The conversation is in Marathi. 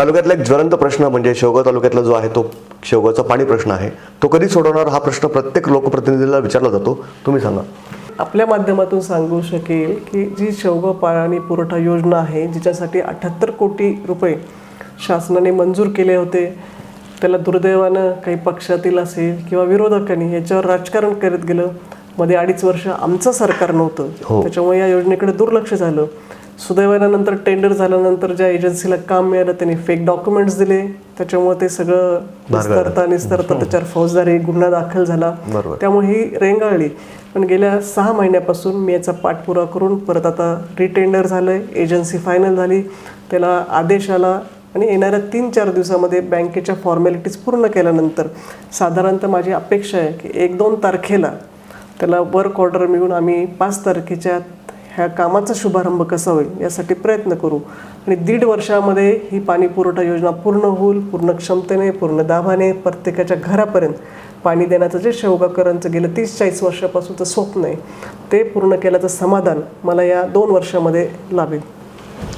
तालुक्यातला एक ज्वलंत प्रश्न म्हणजे शेवगाव तालुक्यातला जो आहे तो शेवगावचा पाणी प्रश्न आहे. तो कधी सोडवणार? हा प्रश्न प्रत्येक लोकप्रतिनिधीला विचारला जातो. तुम्ही सांगा. आपल्या माध्यमातून सांगू शकेल की जी शेवगाव पाणी पुरवठा योजना आहे जिच्यासाठी अठ्ठ्याहत्तर कोटी रुपये शासनाने मंजूर केले होते त्याला दुर्दैवानं काही पक्षातील असेल किंवा विरोधकांनी याच्यावर राजकारण करत गेलं. मध्ये अडीच वर्ष आमचं सरकार नव्हतं. हो. त्याच्यामुळे या योजनेकडे दुर्लक्ष झालं. सुदैवानं नंतर टेंडर झाल्यानंतर ज्या एजन्सीला काम मिळालं त्यांनी फेक डॉक्युमेंट्स दिले. त्याच्यामुळे ते सगळं निस्तरता निस्तरता त्याच्यावर फौजदारी गुन्हा दाखल झाला. त्यामुळे ही रेंगाळली पण गेल्या सहा महिन्यापासून मी याचा पाठपुरावा करून परत आता रिटेंडर झालंय. एजन्सी फायनल झाली. त्याला आदेश आला. आणि येणाऱ्या तीन चार दिवसामध्ये बँकेच्या फॉर्मॅलिटीज पूर्ण केल्यानंतर साधारणतः माझी अपेक्षा आहे की एक दोन तारखेला त्याला वर्क ऑर्डर मिळून आम्ही पाच तारखेच्या ह्या कामाचा शुभारंभ कसा होईल यासाठी प्रयत्न करू. आणि दीड वर्षामध्ये ही पाणी पुरवठा योजना पूर्ण होईल पूर्ण क्षमतेने पूर्ण दाभाने प्रत्येकाच्या घरापर्यंत पाणी देण्याचं जे शेवगाकरांचं गेलं तीस चाळीस वर्षापासूनचं स्वप्न आहे ते पूर्ण केल्याचं समाधान मला या दोन वर्षामध्ये लाभेल.